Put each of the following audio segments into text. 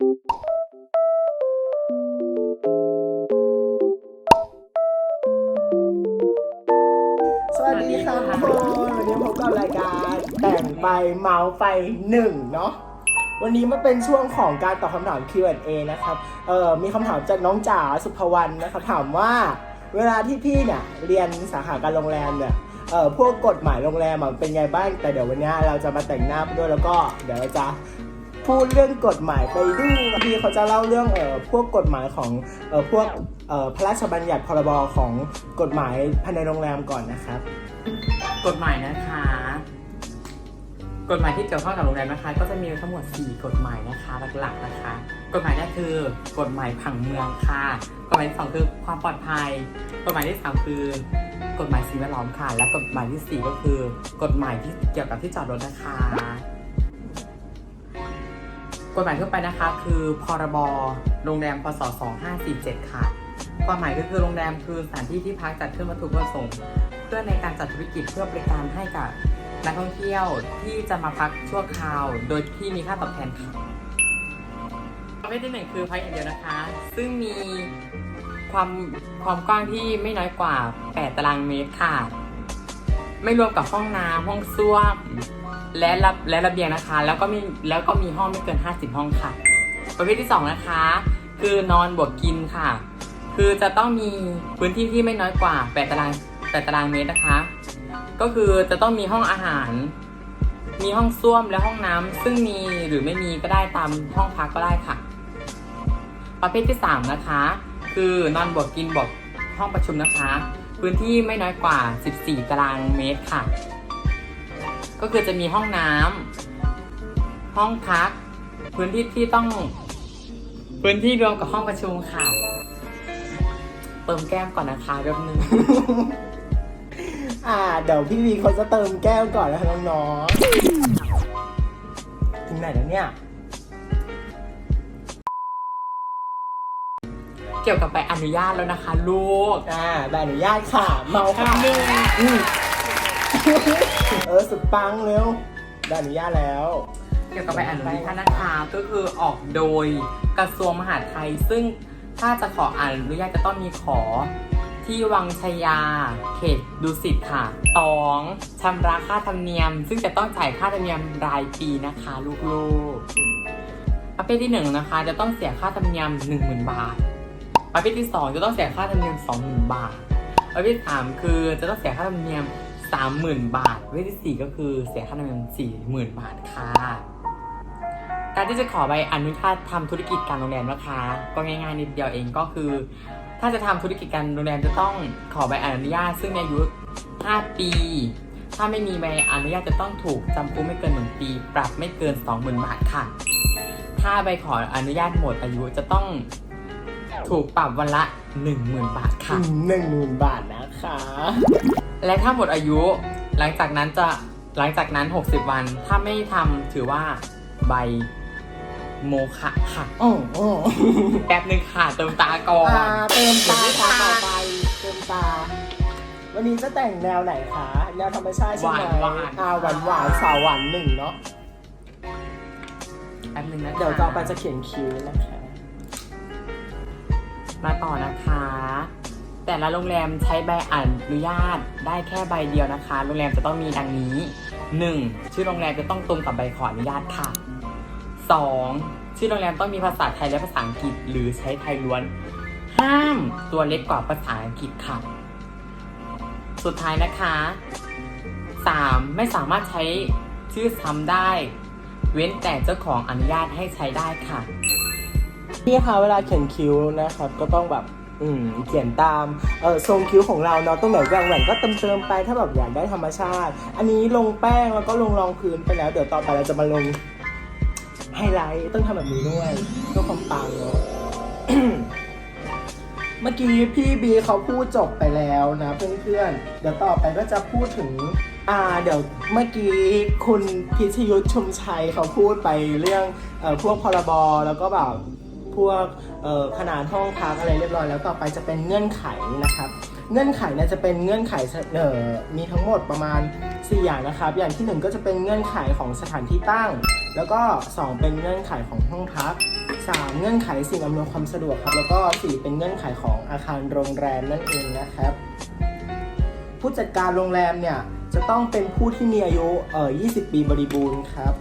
สวัสดีค่ะทุกคนวันนี้พบกับรายการแต่งไปเมาส์ไปหนึ่งเนาะวันนี้มาเป็นช่วงของการตอบคำถาม Q&A นะครับเอ่อมีคำถามจากน้องจ๋าสุภวรรณนะครับถามว่าเวลาที่พี่เนี่ยเรียนสาขาการโรงแรมเนี่ยเอ่อพวกกฎหมายโรงแรมอะเป็นไงบ้างแต่เดี๋ยววันนี้เราจะมาแต่งหน้าไปด้วยแล้วก็เดี๋ยวเราจะ พูดเรื่องกฎหมายไปด้วยพี่เขาจะเล่าเรื่องเอ่อพวกกฎหมายของเอ่อพวกเอ่อพระราชบัญญัติพรบของกฎหมายภายในโรงแรมก่อนนะครับ กฎหมายนะคะ กฎหมายที่เกี่ยวข้องกับโรงแรมนะคะ ก็จะมีทั้งหมด 4 กฎหมายนะคะหลักๆนะคะ กฎหมายแรกคือกฎหมายผังเมืองค่ะกฎหมายที่สองคือความปลอดภัย กฎหมายที่สามคือกฎหมายสิ่งแวดล้อมค่ะ และกฎหมายที่สี่ก็คือ กฎหมายที่เกี่ยวกับที่จอดรถนะคะ ฎหมายทั่วไปนะคะ คือพรบโรงแรมพศ 2547 ค่ะ ความหมายก็คือโรงแรมคือสถานที่ที่พักจัดขึ้นวัตถุประสงค์ เพื่อในการจัดธุรกิจเพื่อบริการให้กับนักท่องเที่ยวที่จะมาพักชั่วคราว โดยที่มีค่าตอบแทนค่ะประเภทที่หนึ่งคือพักอย่างเดียวนะคะ ซึ่งมีความความกว้างที่ไม่น้อยกว่า 8 ตารางเมตรค่ะ ไม่รวมกับห้องน้ำห้องส้วม และระและระเบียงนะคะ แล้วก็มีแล้วก็มีห้องไม่เกิน 50 ห้องค่ะ ประเภทที่สองนะคะ คือนอนบวกกินค่ะ คือจะต้องมีพื้นที่ที่ไม่น้อยกว่า8ตาราง8ตารางเมตรนะคะ ก็คือจะต้องมีห้องอาหาร มีห้องส้วมและห้องน้ำซึ่งมีหรือไม่มีก็ได้ตามห้องพักก็ได้ค่ะ ประเภทที่ 3 นะคะ คือนอนบวกกินบวกห้องประชุมนะคะ พื้นที่ไม่น้อยกว่า 14 ตารางเมตรค่ะ ก็คือจะมีห้องน้ำห้องพัก พื้นที่ที่ต้อง พื้นที่รวมกับห้องประชุมค่ะ เติมแก้มก่อนนะคะแป๊บนึง อ่า เดี๋ยวพี่วีเขาจะเติมแก้วก่อนนะคะน้องๆถึงไหนแล้วเนี่ย เกี่ยวกับใบอนุญาตแล้วนะคะ ลูก อ่าใบอนุญาตค่ะ เมาค่ะ คำหนึ่ง อืม เออสุดปังเร็วใบอนุญาตแล้ว เกี่ยวกับใบอนุญาตนะคะก็คือออกโดยกระทรวงมหาดไทย ซึ่งถ้าจะขออนุญาตจะต้องมีขอที่วังชยา เขตดุสิตค่ะสองชำระค่าธรรมเนียม ซึ่งจะต้องจ่ายค่าธรรมเนียมรายปีนะคะลูกๆประเภทที่หนึ่งนะคะ จะต้องเสียค่าธรรมเนียม 10,000 บาทประเภทที่สองจะต้องเสียค่าธรรมเนียม 20,000 บาทประเภทที่สามคือจะต้องเสียค่าธรรมเนียม 30,000บาทเภทที่สี่ก็คือเสียค่าธรรมเนียม40,000บาทค่ะ การที่จะขอใบอนุญาตทำธุรกิจการโรงแรมนะคะ ก็ง่ายๆนิดเดียวเองก็คือ ถ้าจะทำธุรกิจการโรงแรมจะต้องขอใบอนุญาต ซึ่งมีอายุ5ปี ถ้าไม่มีใบอนุญาตจะต้องถูกจำคุกไม่เกิน1ปี ปรับไม่เกิน20,000บาทค่ะ ถ้าใบขออนุญาตหมดอายุจะต้องถูกปรับวันละ 10,000 บาทค่ะหนึ่งหมื่นบาทนะคะ และถ้าหมดอายุ หลังจากนั้นจะหลังจากนั้น 60 วัน ถ้าไม่ทำถือว่าใบโมฆะค่ะอ๋ออ๋อแป๊บนึงค่ะเติมตาก่อนอ่าเติมตาเดี๋ยวค่ะไม่ต่อทันไปเติมตา วันนี้จะแต่งแนวไหนคะ แนวธรรมชาติใช่ไหมหวานๆ อ่าหวานหวานๆสาวหวานหนึ่งเนาะ แป๊บนึงนะคะเดี๋ยวต่อไปจะเขียนคิ้วนะคะ มาต่อนะคะ แต่ละโรงแรมใช้ใบอนุญาตได้แค่ใบเดียวนะคะ โรงแรมจะต้องมีดังนี้ 1. ชื่อโรงแรมจะต้องตรงกับใบขออนุญาตค่ะ 2. ชื่อโรงแรมต้องมีภาษาไทยและภาษาอังกฤษ หรือใช้ไทยล้วน ห้ามตัวเล็กกว่าภาษาอังกฤษค่ะ สุดท้ายนะคะ 3. ไม่สามารถใช้ชื่อซ้ำได้ เว้นแต่เจ้าของอนุญาตให้ใช้ได้ค่ะ พี่คะเวลาเขียนคิ้วนะครับก็ต้องแบบ อืมเขียนตามเออทรงคิ้วของเราเนาะตรงไหนแหว่งแหว่งก็เติมเติมไปถ้าแบบอยากได้ธรรมชาติ อันนี้ลงแป้งแล้วก็ลงรองพื้นไปแล้ว เดี๋ยวต่อไปเราจะมาลงไฮไลท์ต้องทำแบบนี้ด้วยเพื่อความปังเนาะเมื่อกี้พี่บีเขาพูดจบไปแล้วนะเพื่อนๆ เดี๋ยวต่อไปก็จะพูดถึง อ่าเดี๋ยวเมื่อกี้คุณพิชยุทธชุมชัยเขาพูดไปเรื่องออพวกพรบแล้วก็แบบ วกเอ่อขนาดห้องพักอะไรเรียบร้อยแล้วต่อไปจะเป็นเงื่อนไขนะครับ เงื่อนไขเนี่ยจะเป็นเงื่อนไขเอ่อมีทั้งหมดประมาณ 4 อย่างนะครับ อย่างที่ 1 ก็จะเป็นเงื่อนไขของสถานที่ตั้ง แล้วก็ 2 เป็นเงื่อนไขของห้องพัก 3 เงื่อนไขสิ่งอำนวยความสะดวกครับ แล้วก็ 4 เป็นเงื่อนไขของอาคารโรงแรมนั่นเองนะครับผู้จัดการโรงแรมเนี่ยจะต้องเป็นผู้ที่มีอายุเอ่อ20 ปีบริบูรณ์ครับ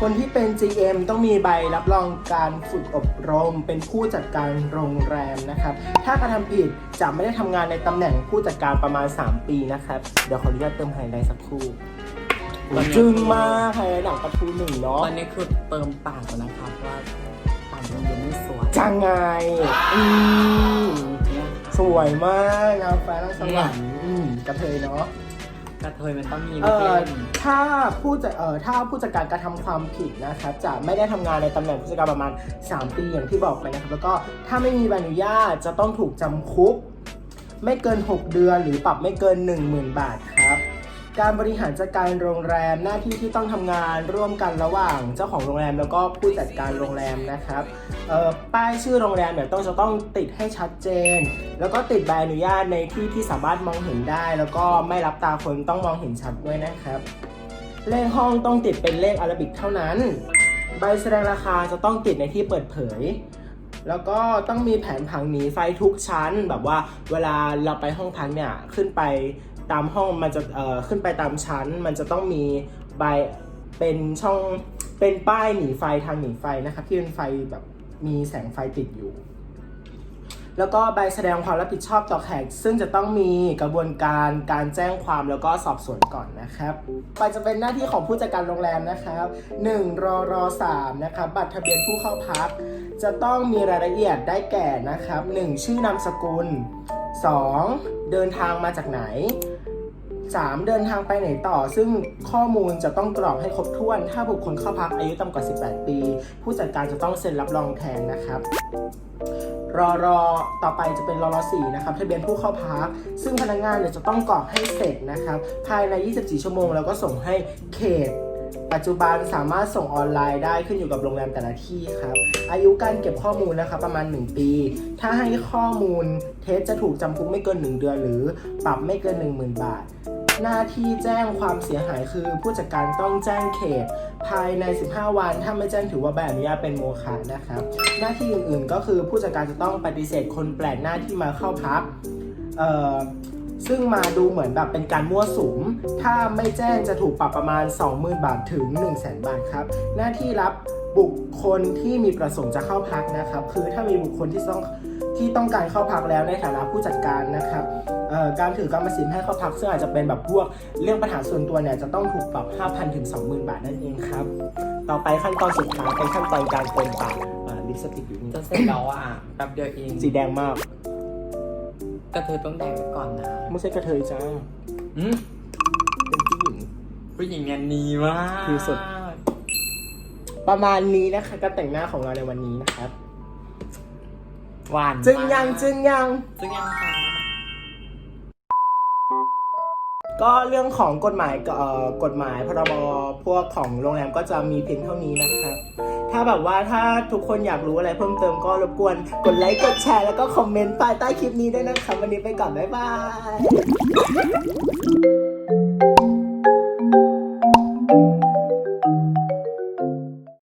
คนที่เป็น GM ต้องมีใบรับรองการฝึกอบรม เป็นผู้จัดการโรงแรมนะครับ ถ้ากระทำผิดจะไม่ได้ทำงานในตำแหน่งผู้จัดการประมาณ 3 ปีนะครับ เดี๋ยวขออนุญาตเติมไฮไลท์สักครู่จึงมากไฮไลท์หนังปลาทูหนึ่งเนาะตอนนี้คือเติมปากก่อนนะคะเพราะว่าปากมันยังไม่สวยจังไงอืมเนี่ยสวยมากนางฟ้านางสวรรค์อืมกระเทยเนาะ กระเทยมันต้องมีเอ่เพื่ออนถ้าผู้จัดเอ่อถ้าผู้จัดการกระทำความผิดนะครับจะไม่ได้ทำงานในตำแหน่งผู้จัดการประมาณ 3 ปีอย่างที่บอกไปนะครับแล้วก็ถ้าไม่มีใบอนุญาตจะต้องถูกจำคุก ไม่เกิน 6 เดือนหรือปรับไม่เกิน 10,000 บาทครับ การบริหารจัดการโรงแรมหน้าที่ที่ต้องทำงานร่วมกันระหว่างเจ้าของโรงแรมแล้วก็ผู้จัดการโรงแรมนะครับป้ายชื่อโรงแรมเนี่ยต้องจะต้องติดให้ชัดเจน แล้วก็ติดใบอนุญาตในที่ที่สามารถมองเห็นได้ แล้วก็ไม่รับตาคนต้องมองเห็นชัดด้วยนะครับ เลขห้องต้องติดเป็นเลขอาราบิกเท่านั้น ใบแสดงราคาจะต้องติดในที่เปิดเผยแล้วก็ต้องมีแผนผังหนีไฟทุกชั้น แบบว่าเวลาเราไปห้องพักเนี่ยขึ้นไป ตามห้องมันจะเอ่อขึ้นไปตามชั้น มันจะต้องมีใบเป็นช่องเป็นป้ายหนีไฟทางหนีไฟนะครับที่เป็นไฟแบบมีแสงไฟติดอยู่ แล้วก็ใบแสดงความรับผิดชอบต่อแขก ซึ่งจะต้องมีกระบวนการการแจ้งความแล้วก็สอบสวนก่อนนะครับไปจะเป็นหน้าที่ของผู้จัดการโรงแรมนะครับ 1รอรอ3นะครับบัตรทะเบียนผู้เข้าพัก จะต้องมีรายละเอียดได้แก่นะครับ 1. ชื่อนามสกุล 2. เดินทางมาจากไหน 3. เดินทางไปไหนต่อ ซึ่งข้อมูลจะต้องกรอกให้ครบถ้วน ถ้าบุคคลเข้าพักอายุต่ำกว่า 18 ปี ผู้จัดการจะต้องเซ็นรับรองแทนนะครับรอรอต่อไปจะเป็นรอรอสี่นะครับทะเบียนผู้เข้าพัก ซึ่งพนักงานเนี่ยจะต้องกรอกให้เสร็จนะครับ ภายใน 24 ชั่วโมง แล้วก็ส่งให้เขต ปัจจุบันสามารถส่งออนไลน์ได้ขึ้นอยู่กับโรงแรมแต่ละที่ครับ อายุการเก็บข้อมูลนะครับประมาณ 1 ปี ถ้าให้ข้อมูลเท็จจะถูกจำคุกไม่เกิน 1 เดือน หรือปรับไม่เกิน 10,000 บาท หน้าที่แจ้งความเสียหายคือ ผู้จัดการต้องแจ้งเขต ภายใน 15 วัน ถ้าไม่แจ้งถือว่าใบอนุญาตเป็นโมฆะนะครับ หน้าที่อื่นๆก็คือผู้จัดการจะต้องปฏิเสธคนแปลกหน้าที่มาเข้าพักเอ่อ ซึ่งมาดูเหมือนแบบเป็นการมั่วสุม ถ้าไม่แจ้งจะถูกปรับประมาณ 20,000 บาทถึง 100,000บาทครับ หน้าที่รับบุคคลที่มีประสงค์จะเข้าพักนะครับ คือถ้ามีบุคคลที่ต้องที่ต้องการเข้าพักแล้วในฐานะผู้จัดการนะครับเอ่อการถือกรรมสิทธิ์ให้เข้าพักซึ่งอาจจะเป็นแบบพวกเรื่องปัญหาส่วนตัวเนี่ยจะต้องถูกปรับ 5,000 ถึง 20,000 บาทนั่นเองครับ ต่อไปขั้นตอนสุดท้ายเป็นขั้นตอนการเติมปากอ่าลิปสติกอยู่นี่จะเสร็จแล้วอะแป๊บเดียวเองสีแดงมาก กระเทยต้องแดงไว้ก่อนนะไม่ใช่กระเทยจ้า อืมเป็นผู้หญิง ผู้หญิงงานนี้มากที่สุด ประมาณนี้นะคะการแต่งหน้าของเราในวันนี้นะครับ หวานจึงยังมากจึงยัง จึงยังค่ะก็เรื่องของกฎหมายก็เอ่อกฎหมายพรบพวกของโรงแรมก็จะมีเพียงเท่านี้นะครับ ถ้าแบบว่าถ้าทุกคนอยากรู้อะไรเพิ่มเติมก็รบกวนกดไลค์กดแชร์แล้วก็คอมเมนต์ใต้ใต้คลิปนี้ด้วยนะคะวันนี้ไปก่อนบ๊ายบาย